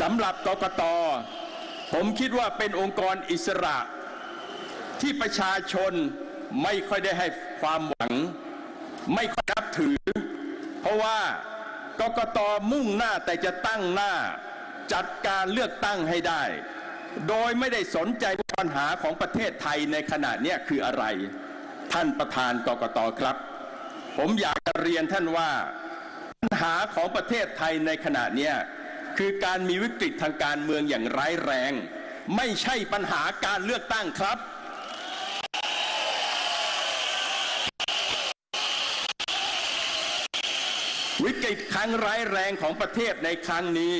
สำหรับกกตผมคิดว่าเป็นองค์กรอิสระ ที่ประชาชนไม่ค่อยได้ให้ความหวัง ไม่ค่อยนับถือ เพราะว่ากกตมุ่งหน้าแต่จะตั้งหน้า จัดการเลือกตั้งให้ได้ โดยไม่ได้สนใจปัญหาของประเทศไทยในขณะนี้คืออะไร ท่านประธานกกตครับ ผมอยากจะเรียนท่านว่า ปัญหาของประเทศไทยในขณะนี้ คือการมีวิกฤตทางการเมืองอย่างร้ายแรง ไม่ใช่ปัญหาการเลือกตั้งครับ วิกฤตครั้งร้ายแรงของประเทศในครั้งนี้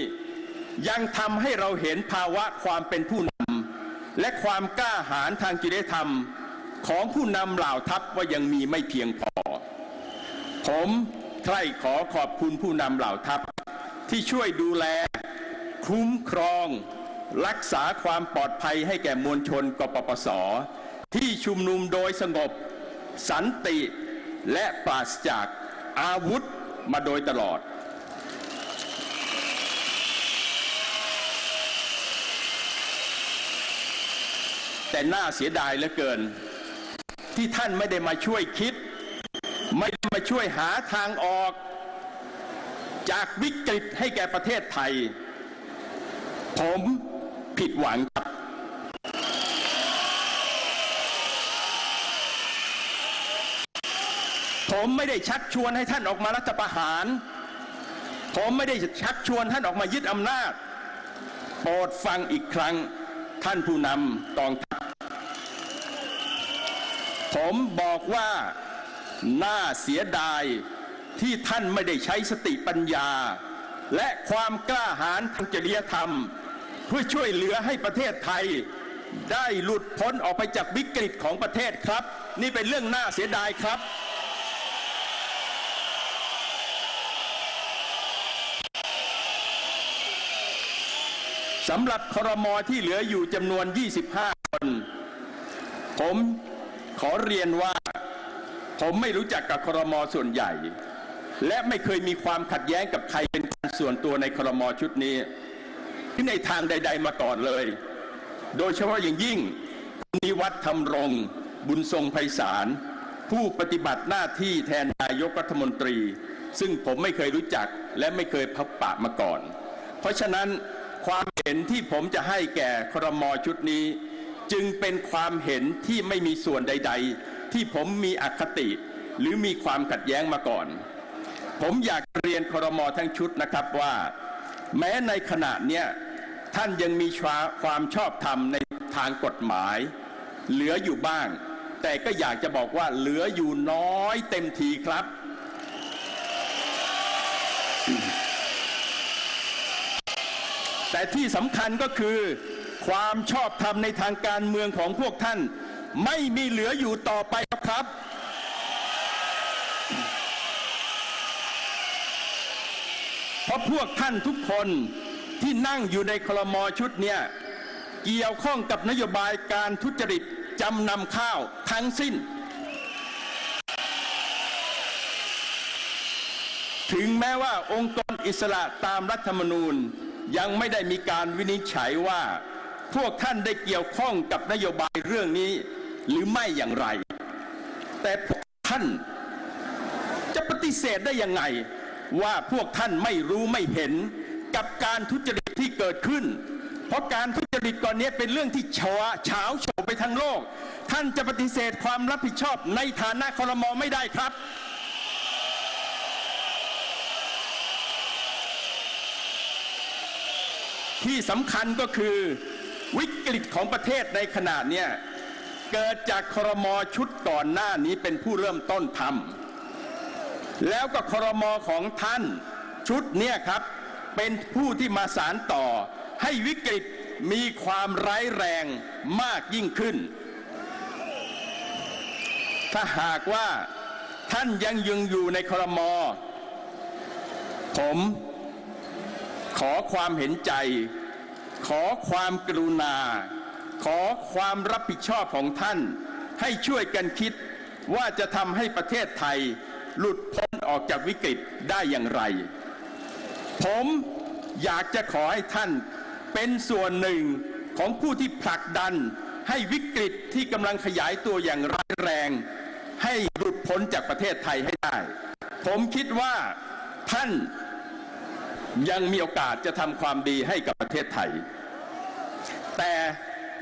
ยังทำให้เราเห็นภาวะความเป็นผู้นำและความกล้าหาญทางจริยธรรมของผู้นำเหล่าทัพว่ายังมีไม่เพียงพอ ผมใคร่ขอขอบคุณผู้นำเหล่าทัพที่ช่วยดูแล คุ้มครอง รักษาความปลอดภัยให้แก่มวลชนกปปส ที่ชุมนุมโดยสงบ สันติและปราศจากอาวุธมาโดยตลอด แต่น่าเสียดายเหลือเกิน ที่ท่านไม่ได้มาช่วยคิด ไม่ได้มาช่วยหาทางออก จากวิกฤตให้แก่ประเทศไทย ผมผิดหวังครับ ผมไม่ได้ชักชวนให้ท่านออกมารัฐประหาร ผมไม่ได้ชักชวนท่านออกมายึดอำนาจ โปรดฟังอีกครั้งท่านผู้นำกองทัพ ผมบอกว่าน่าเสียดายที่ท่านไม่ได้ใช้สติปัญญา และความกล้าหาญทางจริยธรรม เพื่อช่วยเหลือให้ประเทศไทย ได้หลุดพ้นออกไปจากวิกฤตของประเทศครับ นี่เป็นเรื่องน่าเสียดายครับสำหรับครมที่เหลืออยู่จำนวน 25 คน ผมขอเรียนว่า ผมไม่รู้จักกับครมส่วนใหญ่ และไม่เคยมีความขัดแย้งกับใครเป็นการส่วนตัวในครมชุดนี้ ในทางใด ๆ มาก่อนเลย โดยเฉพาะอย่างยิ่งคุณนิวัฒน์ธรรมรงบุญทรงไพศาลผู้ปฏิบัติหน้าที่แทนนายกรัฐมนตรี ซึ่งผมไม่เคยรู้จักและไม่เคยพบปะมาก่อน เพราะฉะนั้นความเห็นที่ผมจะให้แก่ครมชุดนี้ จึงเป็นความเห็นที่ไม่มีส่วนใด ๆ ที่ผมมีอคติ หรือมีความขัดแย้งมาก่อน ผมอยากเรียนครมทั้งชุดนะครับว่า แม้ในขณะเนี้ย ท่านยังมีความชอบธรรมในทางกฎหมาย เหลืออยู่บ้าง แต่ก็อยากจะบอกว่าเหลืออยู่น้อยเต็มทีครับ แต่ที่สำคัญก็คือความชอบธรรมในทางการเมืองของพวกท่าน ไม่มีเหลืออยู่ต่อไปครับ เพราะพวกท่านทุกคน ที่นั่งอยู่ในคลมอชุดเนี้ยเกี่ยวข้องกับนโยบายการทุจริตจำนำข้าวทั้งสิ้น ถึงแม้ว่าองค์กรอิสระตามรัฐธรรมนูญยังไม่ได้มีการวินิจฉัยว่า พวกท่านได้เกี่ยวข้องกับนโยบายเรื่องนี้ หรือไม่อย่างไร แต่พวกท่านจะปฏิเสธได้ยังไงว่าพวกท่านไม่รู้ไม่เห็น กับการทุจริตที่เกิดขึ้น เพราะการทุจริตก่อนนี้เป็นเรื่องที่เฉาเฉาโฉบไปทั้งโลก ท่านจะปฏิเสธความรับผิดชอบในฐานะคอรมอไม่ได้ครับที่สำคัญก็คือวิกฤตของประเทศในขณะเนี้ยเกิดจากครมอชุดก่อนหน้านี้เป็นผู้เริ่มต้นทำแล้วก็ครมอของท่านชุดเนี้ยครับ เป็นผู้ที่มาสารต่อ ให้วิกฤตมีความร้ายแรงมากยิ่งขึ้น ถ้าหากว่าท่านยังยังอยู่ในครมอ ผมขอความเห็นใจ ขอความกรุณา ขอความรับผิดชอบของท่าน ให้ช่วยกันคิดว่าจะทำให้ประเทศไทย หลุดพ้นออกจากวิกฤตได้อย่างไร ผมอยากจะขอให้ท่านเป็นส่วนหนึ่งของผู้ที่ผลักดันให้วิกฤตที่กำลังขยายตัวอย่างร้ายแรง ให้หลุดพ้นจากประเทศไทยให้ได้ ผมคิดว่าท่านยังมีโอกาสจะทำความดีให้กับประเทศไทย แต่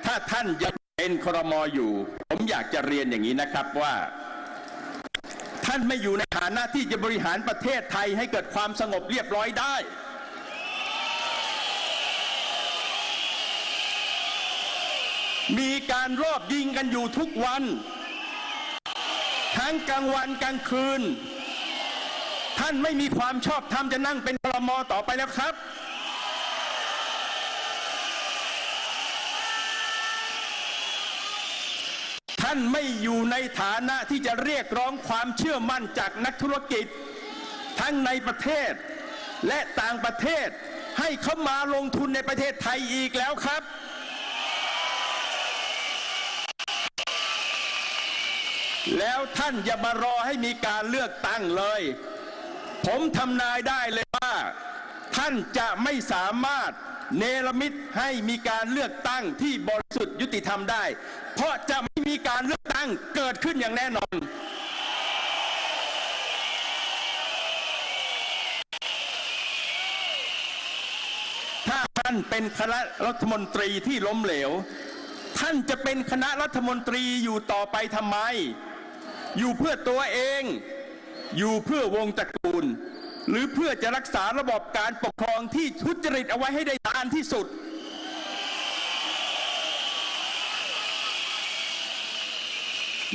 ถ้าท่านยังเป็นครมออยู่ ผมอยากจะเรียนอย่างนี้นะครับว่าานไม่อยู่ในฐานะที่จะบริหารประเทศไทยให้เกิดความสงบเรียบร้อยได้ มีการรอบยิงกันอยู่ทุกวัน ทั้งกลางวันกลางคืน ท่านไม่มีความชอบธรรมจะนั่งเป็นครมอต่อไปแล้วครับานไม่อยู่ในฐานะที่จะเรียกร้องความเชื่อมั่นจากนักธุรกิจ ทั้งในประเทศและต่างประเทศให้เขามาลงทุนในประเทศไทยอีกแล้วครับ แล้วท่านอย่ามารอให้มีการเลือกตั้งเลย ผมทำนายได้เลยว่า ท่านจะไม่สามารถ เนรมิตให้มีการเลือกตั้งที่บริสุทธิ์ยุติธรรมได้ เพราะจะไม่มีการเลือกตั้งเกิดขึ้นอย่างแน่นอน ถ้าท่านเป็นคณะรัฐมนตรีที่ล้มเหลว ท่านจะเป็นคณะรัฐมนตรีอยู่ต่อไปทำไม อยู่เพื่อตัวเอง อยู่เพื่อวงตระกูล หรือเพื่อจะรักษาระบบการปกครองที่ทุจริตเอาไว้ให้ได้นานที่สุด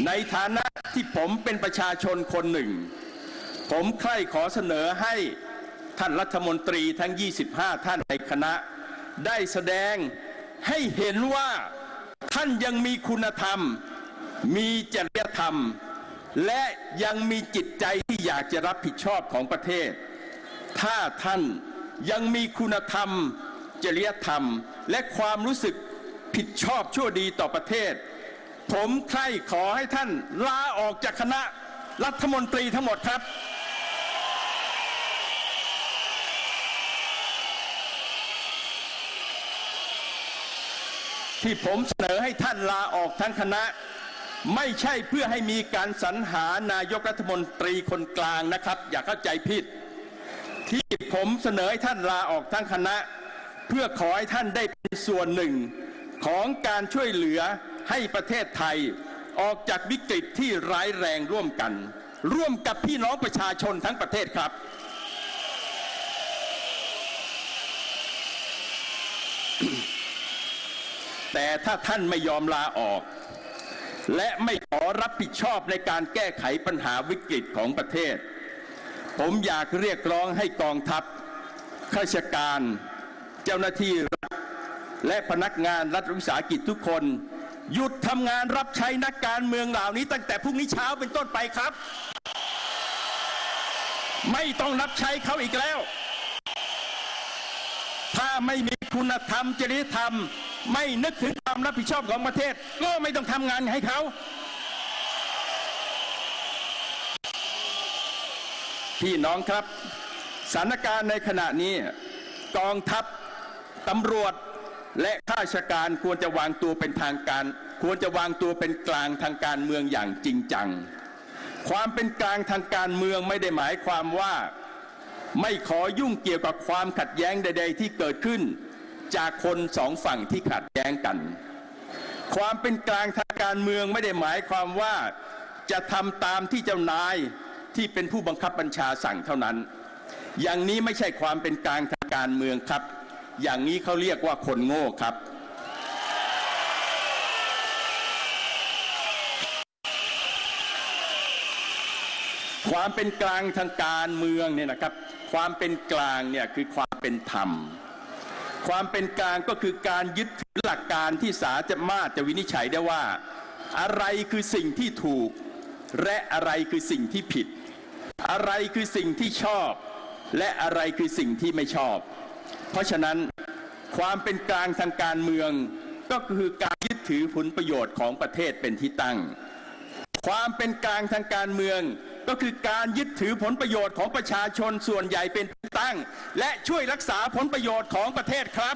ในฐานะที่ผมเป็นประชาชนคนหนึ่ง ผมใคร่ขอเสนอให้ท่านรัฐมนตรีทั้ง 25 ท่านในคณะ ได้แสดงให้เห็นว่าท่านยังมีคุณธรรม มีจริยธรรม และยังมีจิตใจที่อยากจะรับผิดชอบของประเทศ ถ้าท่านยังมีคุณธรรม จริยธรรม และความรู้สึกผิดชอบชั่วดีต่อประเทศ ผมใคร่ขอให้ท่านลาออกจากคณะรัฐมนตรีทั้งหมดครับ ที่ผมเสนอให้ท่านลาออกทั้งคณะ ไม่ใช่เพื่อให้มีการสรรหานายกรัฐมนตรีคนกลางนะครับ อย่าเข้าใจผิด ที่ผมเสนอให้ท่านลาออกทั้งคณะ เพื่อขอให้ท่านได้เป็นส่วนหนึ่ง ของการช่วยเหลือให้ประเทศไทย ออกจากวิกฤตที่ร้ายแรงร่วมกัน ร่วมกับพี่น้องประชาชนทั้งประเทศครับแต่ถ้าท่านไม่ยอมลาออก และไม่ขอรับผิดชอบในการแก้ไขปัญหาวิกฤตของประเทศ ผมอยากเรียกร้องให้กองทัพข้าราชการ เจ้าหน้าที่รัฐและพนักงานรัฐวิสาหกิจทุกคน หยุดทำงานรับใช้นักการเมืองเหล่านี้ ตั้งแต่พรุ่งนี้เช้าเป็นต้นไปครับ ไม่ต้องรับใช้เขาอีกแล้ว ถ้าไม่มีคุณธรรมจริยธรรม ไม่นึกถึงความรับผิดชอบของประเทศ ก็ไม่ต้องทำงานให้เขาพี่น้องครับสถานการณ์ในขณะนี้กองทัพตำรวจและข้าราชการควรจะวางตัวเป็นทางการ ควรจะวางตัวเป็นกลางทางการเมืองอย่างจริงจัง ความเป็นกลางทางการเมืองไม่ได้หมายความว่า ไม่ขอยุ่งเกี่ยวกับความขัดแย้งใด ๆ ที่เกิดขึ้น จากคนสองฝั่งที่ขัดแย้งกัน ความเป็นกลางทางการเมืองไม่ได้หมายความว่าจะทำตามที่เจ้านายที่เป็นผู้บังคับบัญชาสั่งเท่านั้น อย่างนี้ไม่ใช่ความเป็นกลางทางการเมืองครับ อย่างนี้เขาเรียกว่าคนโง่ครับความเป็นกลางทางการเมืองเนี่ยนะครับ ความเป็นกลางเนี่ยคือความเป็นธรรม ความเป็นกลางก็คือการยึดถือหลักการที่ศาลจะมาจะวินิจฉัยได้ว่า อะไรคือสิ่งที่ถูก และอะไรคือสิ่งที่ผิด อะไรคือสิ่งที่ชอบ และอะไรคือสิ่งที่ไม่ชอบ เพราะฉะนั้นความเป็นกลางทางการเมืองก็คือการยึดถือผลประโยชน์ของประเทศเป็นที่ตั้ง ความเป็นกลางทางการเมือง ก็คือการยึดถือผลประโยชน์ของประชาชนส่วนใหญ่เป็นตั้ง และช่วยรักษาผลประโยชน์ของประเทศครับ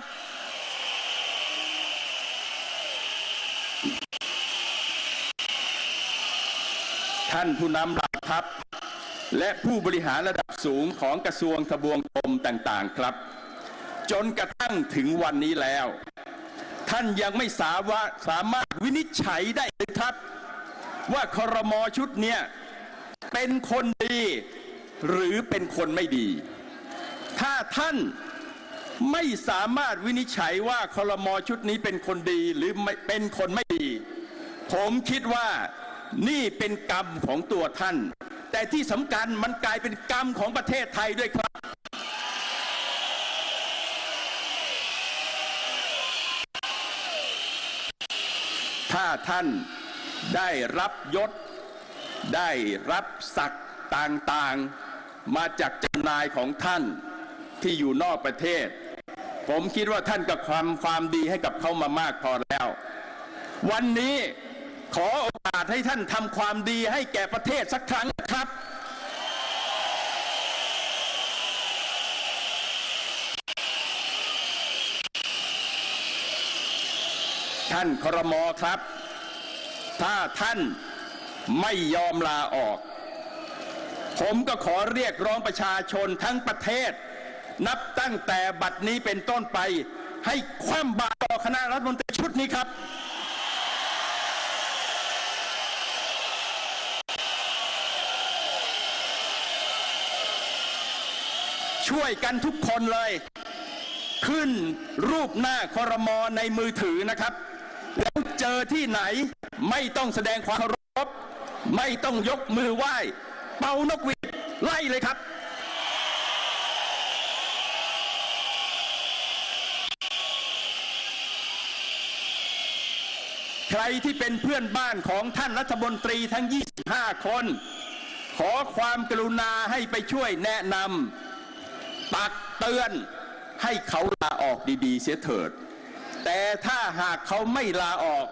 ท่านผู้นำหล่าทัพ และผู้บริหารระดับสูงของกระทรวงทบวงกรมต่างๆครับ จนกระทั่งถึงวันนี้แล้ว ท่านยังไม่สาวะสามารถวินิจฉัยได้เลยครับ ว่าครมอชุดเนี้ย เป็นคนดีหรือเป็นคนไม่ดี ถ้าท่านไม่สามารถวินิจฉัยว่าครมอชุดนี้เป็นคนดีหรือเป็นคนไม่ดี ผมคิดว่านี่เป็นกรรมของตัวท่าน แต่ที่สำคัญมันกลายเป็นกรรมของประเทศไทยด้วยครับ ถ้าท่านได้รับยศ ได้รับศักต่างๆมาจากเจ้านายของท่านที่อยู่นอกประเทศ ผมคิดว่าท่านกับความความดีให้กับเขามามากพอแล้ว วันนี้ขอโอกาสให้ท่านทำความดีให้แก่ประเทศสักครั้งครับท่านครมอครับ ถ้าท่าน ไม่ยอมลาออก ผมก็ขอเรียกร้องประชาชนทั้งประเทศ นับตั้งแต่บัดนี้เป็นต้นไป ให้คว่ำบาตรต่อคณะรัฐมนตรีชุดนี้ครับช่วยกันทุกคนเลย ขึ้นรูปหน้าคอรมอในมือถือนะครับ แล้วเจอที่ไหนไม่ต้องแสดงความเคารพ ไม่ต้องยกมือไหว้ เป่านกหวีดไล่เลยครับ ใครที่เป็นเพื่อนบ้านของท่านรัฐมนตรีทั้ง 25 คน ขอความกรุณาให้ไปช่วยแนะนำตักเตือนให้เขาลาออกดีๆ เสียเถิด แต่ถ้าหากเขาไม่ลาออก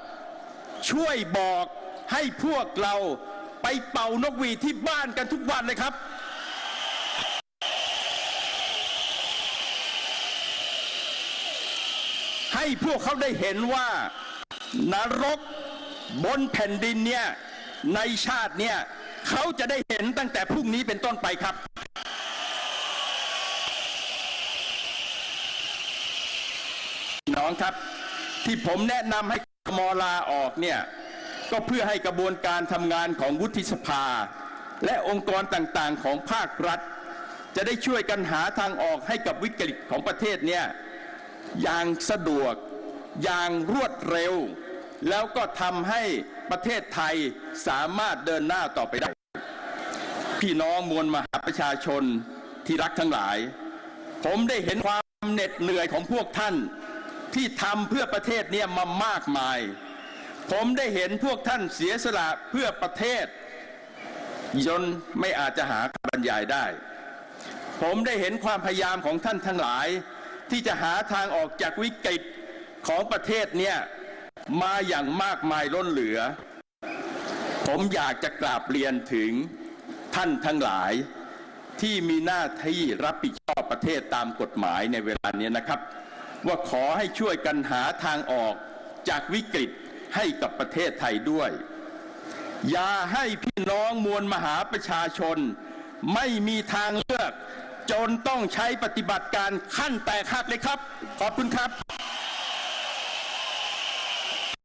ช่วยบอก ให้พวกเราไปเป่านกหวีดที่บ้านกันทุกวันเลยครับ ให้พวกเขาได้เห็นว่านรกบนแผ่นดินเนี่ยในชาติเนี่ยเขาจะได้เห็นตั้งแต่พรุ่งนี้เป็นต้นไปครับ น้องครับที่ผมแนะนำให้กมลาออกเนี่ย ก็เพื่อให้กระบวนการทำงานของวุฒิสภา และองค์กรต่างๆ ของภาครัฐ จะได้ช่วยกันหาทางออกให้กับวิกฤตของประเทศเนี่ยอย่างสะดวกอย่างรวดเร็ว แล้วก็ทำให้ประเทศไทยสามารถเดินหน้าต่อไปได้ พี่น้องมวลมหาประชาชนที่รักทั้งหลาย ผมได้เห็นความเหน็ดเหนื่อยของพวกท่านที่ทำเพื่อประเทศเนี่ยมามากมาย ผมได้เห็นพวกท่านเสียสละเพื่อประเทศ จนไม่อาจจะหาคำบรรยายได้ ผมได้เห็นความพยายามของท่านทั้งหลาย ที่จะหาทางออกจากวิกฤตของประเทศเนี่ยมาอย่างมากมายล้นเหลือ ผมอยากจะกราบเรียนถึงท่านทั้งหลายที่มีหน้าที่รับผิดชอบประเทศตามกฎหมายในเวลานี้นะครับ ว่าขอให้ช่วยกันหาทางออกจากวิกฤต ให้กับประเทศไทยด้วย อย่าให้พี่น้องมวลมหาประชาชน ไม่มีทางเลือก จนต้องใช้ปฏิบัติการขั้นแต่คักเลยครับ ขอบคุณครับ